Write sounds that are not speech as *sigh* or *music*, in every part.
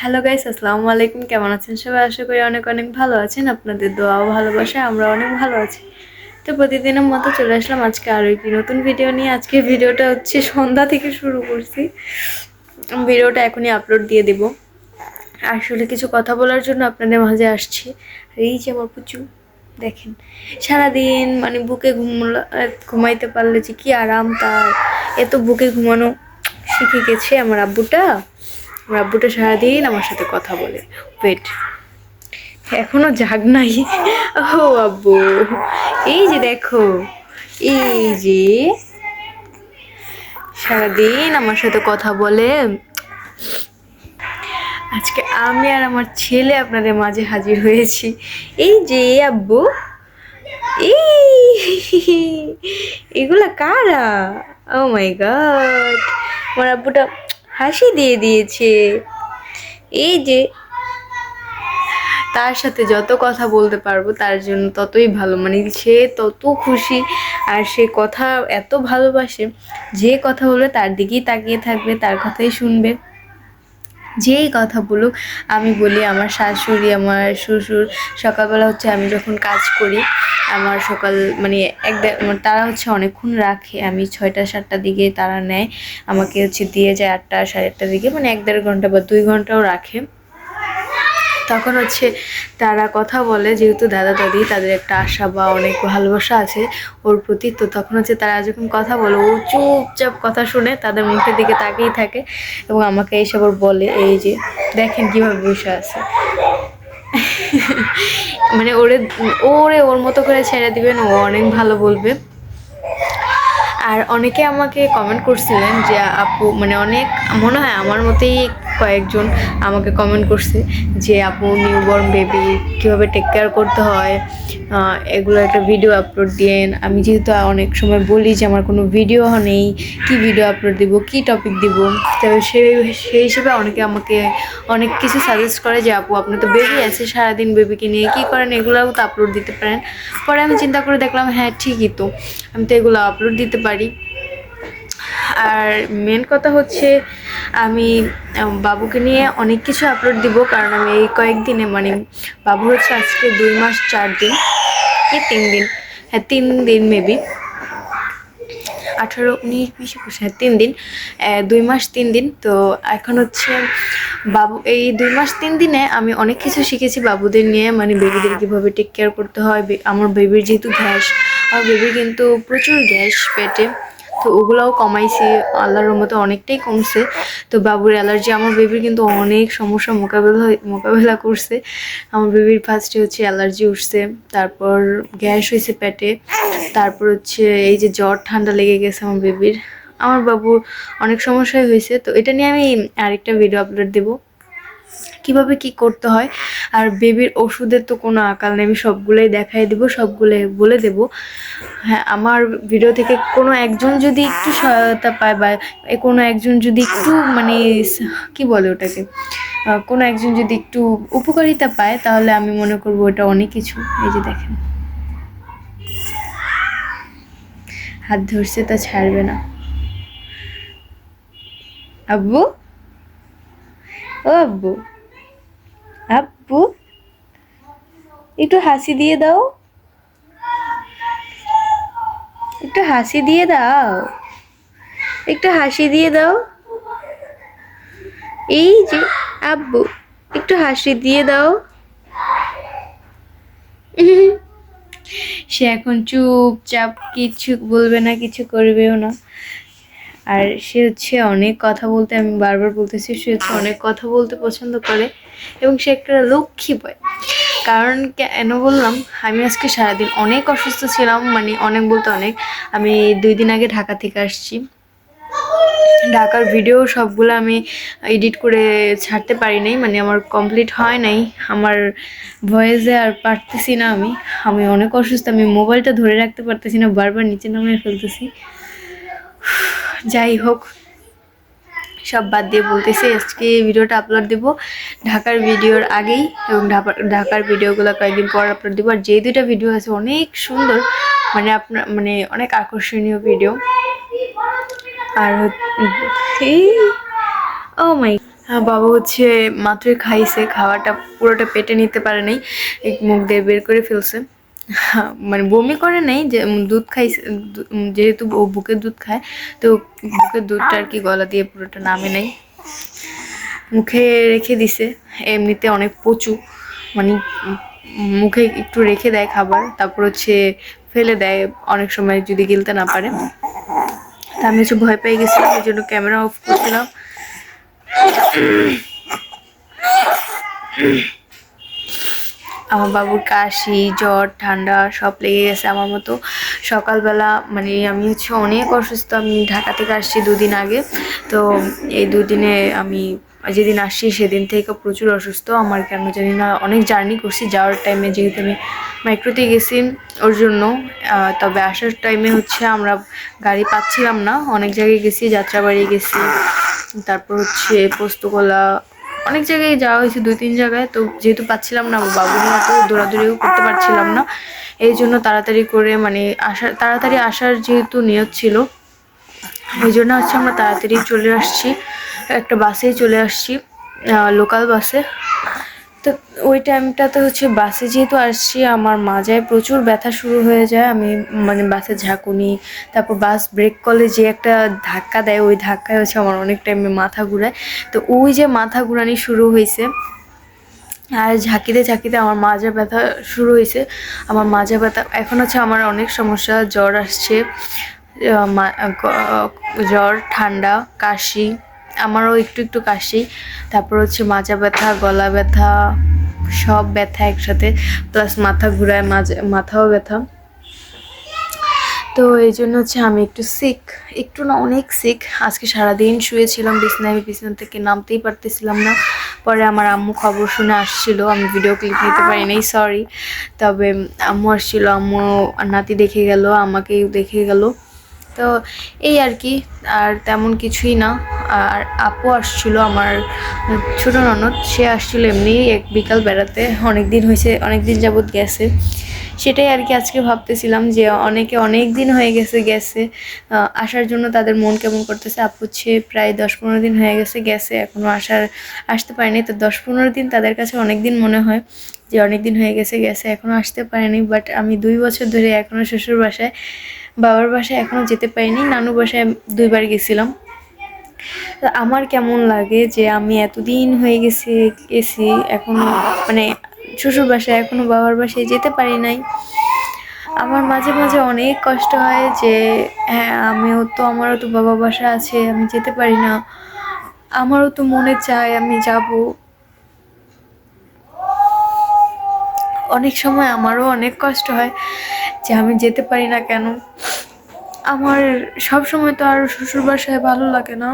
Hello guys আসসালামু আলাইকুম। কেমন আছেন সবাই? আশা করি অনেক অনেক ভালো আছেন। আপনাদের দোয়াও ভালোবাসা আমরা অনেক ভালো আছি। তো প্রতিদিনের মতো চলে আসলাম আজকে আরও একটি নতুন ভিডিও নিয়ে। আজকে ভিডিওটা হচ্ছে সন্ধ্যা থেকে শুরু করছি। ভিডিওটা এখনই আপলোড দিয়ে দেব। আসলে কিছু কথা বলার জন্য আপনাদের মাঝে আসছি। আর এই যে আমার পুচু, দেখেন, সারাদিন মানে বুকে ঘুমলা ঘুমাইতে পারলে যে কী আরাম তার। এত বুকে ঘুমানো শিখে গেছে আমার আব্বুটা। আমার আব্বুটা সারাদিন আমার সাথে কথা বলে। ওয়েট এখনও জাগ নাই? ও আব্বু, এই যে দেখো, এই যে সারাদিন আমার সাথে কথা বলে। আজকে আমি আর আমার ছেলে আপনাদের মাঝে হাজির হয়েছি। এই যে আব্বু, এই, এগুলা কারা? ও মাই গড আমার আব্বুটা হাসি দিয়ে দিয়েছে। এই যে, তার সাথে যত কথা বলতে পারব, তার জন্য ততই ভালো। মানে সে তত খুশি আর সে কথা এত ভালোবাসে, যে কথা বলবে তার দিকেই তাকিয়ে থাকবে, তার কথাই শুনবে। যেই কথা বলুক, আমি বলি আমার শাশুড়ি, আমার শ্বশুর, সকালবেলা হচ্ছে আমি যখন কাজ করি, আমার সকাল মানে এক তারা হচ্ছে অনেকক্ষণ রাখে, আমি ছয়টা, সাতটার দিকে তারা নেয়, আমাকে হচ্ছে দিয়ে যায় আটটা, সাড়ে আটটার দিকে মানে এক দেড় ঘণ্টা বা দুই ঘন্টাও রাখে। তখন হচ্ছে তারা কথা বলে, যেহেতু দাদা দাদি তাদের একটা আশা বা অনেক ভালোবাসা আছে ওর প্রতি, তো তখন হচ্ছে তারা যখন কথা বলে, ও চুপচাপ কথা শুনে তাদের মুখের দিকে তাকিয়ে থাকে এবং আমাকে এইসব বলে, এই যে দেখেন কীভাবে বসে আছে। মানে ওরে ওরে ওর মতো করে ছেড়ে দিবেন, ও অনেক ভালো বলবে। আর অনেকে আমাকে কমেন্ট করছিলেন যে, আপু মানে অনেক, মনে হয় আমার মতেই কয়েকজন আমাকে কমেন্ট করছে যে, আপু নিউবর্ন বেবি কীভাবে টেক কেয়ার করতে হয়? এগুলো একটা ভিডিও আপলোড দিয়েন। আমি যেহেতু অনেক সময় বলি যে, আমার কোনো ভিডিও নেই, কি ভিডিও আপলোড দিব, কি টপিক দিব? তবে সেই সেই হিসেবে অনেকে আমাকে অনেক কিছু সাজেস্ট করে যে, আপু আপনার তো বেবি আছে, সারাদিন বেবিকে নিয়ে কী করেন? এগুলোও তো আপলোড দিতে পারেন। পরে আমি চিন্তা করে দেখলাম হ্যাঁ ঠিকই তো, আমি তো এগুলো আপলোড দিতে পারি। আর মেন কথা হচ্ছে আমি বাবুকে নিয়ে অনেক কিছু আপলোড দিব, কারণ আমি এই কয়েকদিনে মানে বাবু হচ্ছে আজকে দুই মাস চার দিন কি তিন দিন? হ্যাঁ তিন দিন মেবি আঠারো, উনিশ, বিশ, একুশ হ্যাঁ তিন দিন। দুই মাস তিন দিন। তো এখন হচ্ছে বাবু, এই দুই মাস তিন দিনে আমি অনেক কিছু শিখেছি বাবুদের নিয়ে মানে বেবিদের কীভাবে টেক কেয়ার করতে হয় আমার বেবির যেহেতু গ্যাস, আমার বেবির কিন্তু প্রচুর গ্যাস, পেটে। তো ওগুলাও কমাইছি, আল্লাহর মতো অনেকটাই কমছে। তো বাবুর অ্যালার্জি, আমার বেবির কিন্তু অনেক সমস্যা মোকাবেলা মোকাবেলা করছে। আমার বেবির ফার্স্টে হচ্ছে অ্যালার্জি উঠছে, তারপর গ্যাস হয়েছে পেটে, তারপর হচ্ছে এই যে জ্বর, ঠান্ডা লেগে গেছে আমার বেবির আমার বাবুর অনেক সমস্যাই হয়েছে, তো এটা নিয়ে আমি আরেকটা ভিডিও আপলোড দেবো। কীভাবে কি করতে হয়? আর বেবির ওষুধের তো কোনো আকাল নেই, আমি সবগুলোই দেখাই দেবো, সবগুলোই বলে দেবো। হ্যাঁ আমার ভিডিও থেকে কোনো একজন যদি একটু সহায়তা পায় বা কোনো একজন যদি একটু মানে কি বলে ওটাকে? কোনো একজন যদি একটু উপকারিতা পায়, তাহলে আমি মনে করব এটা অনেক কিছু। এই যে দেখেন। হাত ধরছে তা ছাড়বে না। আব্বু? ও আব্বু। আব্বু, একটু হাসি দিয়ে দাও। একটু হাসি দিয়ে দাও। একটু হাসি দিয়ে দাও। এই যে, আব্বু, একটু হাসি দিয়ে দাও। সে এখন চুপচাপ কিছু বলবে না, কিছু করবেও না। আর সে হচ্ছে অনেক কথা বলতে আমি বারবার বলতেছি সে হচ্ছে অনেক কথা বলতে পছন্দ করে এবং সে একটা লক্ষ্মী বয় কারণ কেন বললাম আমি আজকে সারাদিন অনেক অসুস্থ ছিলাম মানে অনেক বলতে অনেক। আমি দুই দিন আগে ঢাকা থেকে আসছি। ঢাকার ভিডিও সবগুলো আমি এডিট করে ছাড়তে পারি নাই মানে আমার কমপ্লিট হয় নাই। আমার ভয়েসে আর পারতেছি না আমি। আমি অনেক অসুস্থ আমি মোবাইলটা ধরে রাখতে পারতেছি না বারবার নিচে নামিয়ে ফেলতেছি। যাই হোক সব বাদ দিয়ে বলতেছি আজকে ভিডিওটা আপলোড দেব। ঢাকার ভিডিওর আগেই এবং ঢাকা- ঢাকার ভিডিওগুলো কয়েকদিন পর আপলোড দেবো। আর যে দুইটা ভিডিও আছে অনেক সুন্দর মানে আপনার মানে অনেক আকর্ষণীয় ভিডিও আর ও মাই হ্যাঁ, বাবা হচ্ছে মাত্রই খাইছে খাওয়াটা পুরোটা পেটে নিতে পারে নাই মুখ দিয়ে বের করে ফেলছে। *laughs* মানে বমি করে নাই যে দুধ খাই যেহেতু ও বুকের দুধ খায়, তো বুকের দুধটা আর কি গলা দিয়ে পুরোটা নামে নাই। মুখে রেখে দিছে, এমনিতে অনেক প্রচু মানে মুখে একটু রেখে দেয় খাবার, তারপর হচ্ছে ফেলে দেয় অনেক সময় যদি গিলতে না পারে। তা আমি হচ্ছে ভয় পেয়ে গেছিলাম, এই জন্য ক্যামেরা অফ করছিলাম। আমার বাবুর কাশি, জ্বর, ঠান্ডা সব লেগে গেছে আমার মতো। সকালবেলা মানে আমি হচ্ছে অনেক অসুস্থ, আমি ঢাকা থেকে আসছি দুদিন আগে। তো এই দুদিনে আমি যেদিন আসছি সেদিন থেকে প্রচুর অসুস্থ। আমার কেন জানি না, অনেক জার্নি করছি যাওয়ার টাইমে যেহেতু আমি মাইক্রোতে গেছি ওর জন্য। তবে আসার টাইমে হচ্ছে আমরা গাড়ি পাচ্ছিলাম না। অনেক জায়গায় গেছি, যাত্রাবাড়ি গেছি। তারপর হচ্ছে পোস্তকলা অনেক জায়গায় যাওয়া হয়েছে, দুই তিন জায়গায়। তো যেহেতু পাচ্ছিলাম না বাবুর মতো দৌড়াদৌড়িও করতে পারছিলাম না। এই জন্য তাড়াতাড়ি করে মানে আসার, তাড়াতাড়ি আসার যেহেতু নিয়ত ছিল, এই জন্য হচ্ছে আমরা তাড়াতাড়ি চলে আসছি। একটা বাসেই চলে আসছি লোকাল বাসে তো ওই টাইমটাতে হচ্ছে বাসে যেহেতু আসছি, আমার মাজায় প্রচুর ব্যথা শুরু হয়ে যায়। আমি মানে বাসে ঝাঁকুনি, তারপর বাস ব্রেক করলে যে একটা ধাক্কা দেয়, ওই ধাক্কায় হচ্ছে আমার অনেক টাইমে মাথা ঘুরায়। তো ওই যে মাথা ঘুরানি শুরু হয়েছে, আর ঝাঁকিতে ঝাঁকিতে আমার মাজা ব্যথা শুরু হয়েছে। আমার মাজা ব্যথা, এখন হচ্ছে আমার অনেক সমস্যা, জ্বর আসছে জ্বর, ঠান্ডা, কাশি। আমারও একটু একটু কাশি। তারপর হচ্ছে মাজা ব্যথা, গলা ব্যথা, সব ব্যথা একসাথে প্লাস মাথা ঘুরায়, মাঝে, মাথাও ব্যথা। তো এই জন্য হচ্ছে আমি একটু সিক একটু না অনেক সিক আজকে সারাদিন শুয়েছিলাম, বিছনায়, আমি বিছানা থেকে নামতেই পারতেছিলাম না। পরে আমার আম্মু খবর শুনে আসছিল, আমি ভিডিও ক্লিপ নিতে পারি নাই সরি তবে আম্মু আসছিল, আম্মু নাতি দেখে গেল আমাকেই দেখে গেল। তো এই আর কি, আর তেমন কিছুই না। আর আপু আসছিল আমার ছোটো ননদ, সে আসছিল এমনি এক বিকাল বেড়াতে। অনেক দিন হয়েছে অনেক দিন যাবৎ গেছে। সেটাই আর কি আজকে ভাবতেছিলাম যে অনেকে অনেক দিন হয়ে গেছে গেছে আসার জন্য তাদের মন কেমন করতেছে। আপু হচ্ছে প্রায় দশ পনেরো দিন হয়ে গেছে গেছে এখনও আসার, আসতে পারেনি। তো দশ পনেরো দিন তাদের কাছে অনেক দিন মনে হয় যে অনেক দিন হয়ে গেছে গেছে এখনও আসতে পারেনি। বাট আমি দুই বছর ধরে এখনও শ্বশুর বাসায়, বাবার বাসায় এখনও যেতে পারিনি। নানু বাসায় দুইবার গেছিলাম। আমার কেমন লাগে যে আমি এতদিন হয়ে গেছি গেছি, এখনও মানে শ্বশুর বাসায়, এখনও বাবার বাসায় যেতে পারি নাই। আমার মাঝে মাঝে অনেক কষ্ট হয় যে হ্যাঁ আমিও তো, আমারও তো বাবা বাসা আছে, আমি যেতে পারি না। আমারও তো মনে চায় আমি যাব। অনেক সময় আমারও অনেক কষ্ট হয় যে আমি যেতে পারি না কেন। আমার সব সময় তো আর শ্বশুর বাসায় ভালো লাগে না।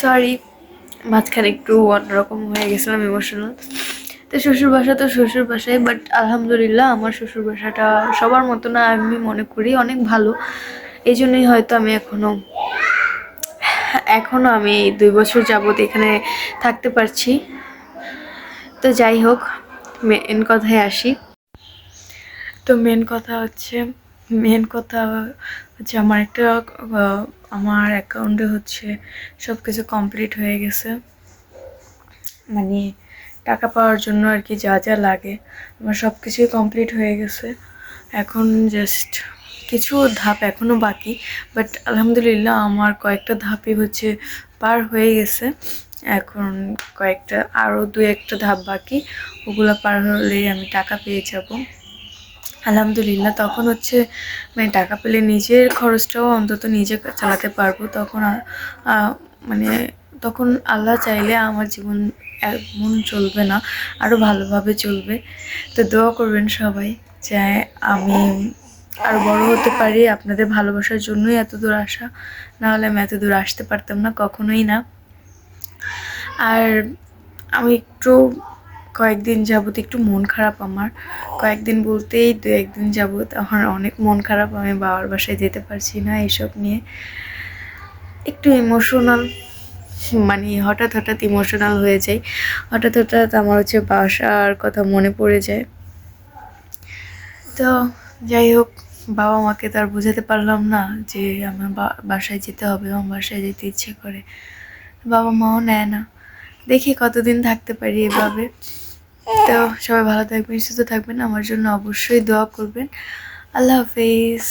সরি মাঝখানে একটু অন্যরকম হয়ে গেছিলাম ইমোশনাল তো শ্বশুর বাসা তো শ্বশুর বাসায় বাট আলহামদুলিল্লাহ আমার শ্বশুর বাসাটা সবার মতো না, আমি মনে করি অনেক ভালো। এই জন্যই হয়তো আমি এখনও এখনও আমি দুই বছর যাবত এখানে থাকতে পারছি। তো যাই হোক মেন কথায় আসি। তো মেন কথা হচ্ছে মেন কথা হচ্ছে আমার একটা আমার অ্যাকাউন্টে হচ্ছে সব কিছু কমপ্লিট হয়ে গেছে। মানে টাকা পাওয়ার জন্য আর কি যা যা লাগে, আমার সব কিছুই কমপ্লিট হয়ে গেছে। এখন জাস্ট কিছু ধাপ এখনও বাকি বাট আলহামদুলিল্লাহ আমার কয়েকটা ধাপই হচ্ছে পার হয়ে গেছে। এখন কয়েকটা আরও দু একটা ধাপ বাকি, ওগুলো পার হলেই আমি টাকা পেয়ে যাব। আলহামদুলিল্লাহ, তখন হচ্ছে মানে টাকা পেলে নিজের খরচটাও অন্তত নিজে চালাতে পারব। তখন মানে তখন আল্লাহ চাইলে আমার জীবন এমন চলবে না আরও ভালোভাবে চলবে। তো দোয়া করবেন সবাই, যে আমি আর বড় হতে পারি। আপনাদের ভালোবাসার জন্যই এত দূর আসা নাহলে আমি এত দূর আসতে পারতাম না, কখনোই না। আর আমি একটু কয়েকদিন যাবত একটু মন খারাপ আমার। কয়েকদিন বলতেই দু একদিন যাবত আমার অনেক মন খারাপ, আমি বাবার বাসায় যেতে পারছি না এসব নিয়ে। একটু ইমোশনাল মানে হঠাৎ হঠাৎ ইমোশনাল হয়ে যায় হঠাৎ হঠাৎ আমার হচ্ছে বাসার কথা মনে পড়ে যায়। তো যাই হোক, বাবা মাকে তার বোঝাতে পারলাম না যে আমার বাসায় যেতে হবে এবং বাসায় যেতে ইচ্ছে করে। বাবা মাও নেয় না। দেখি কতদিন থাকতে পারি এভাবে। তো সবাই ভালো থাকবেন সুস্থ থাকবেন। আমার জন্য অবশ্যই দোয়া করবেন। আল্লাহ হাফেজ।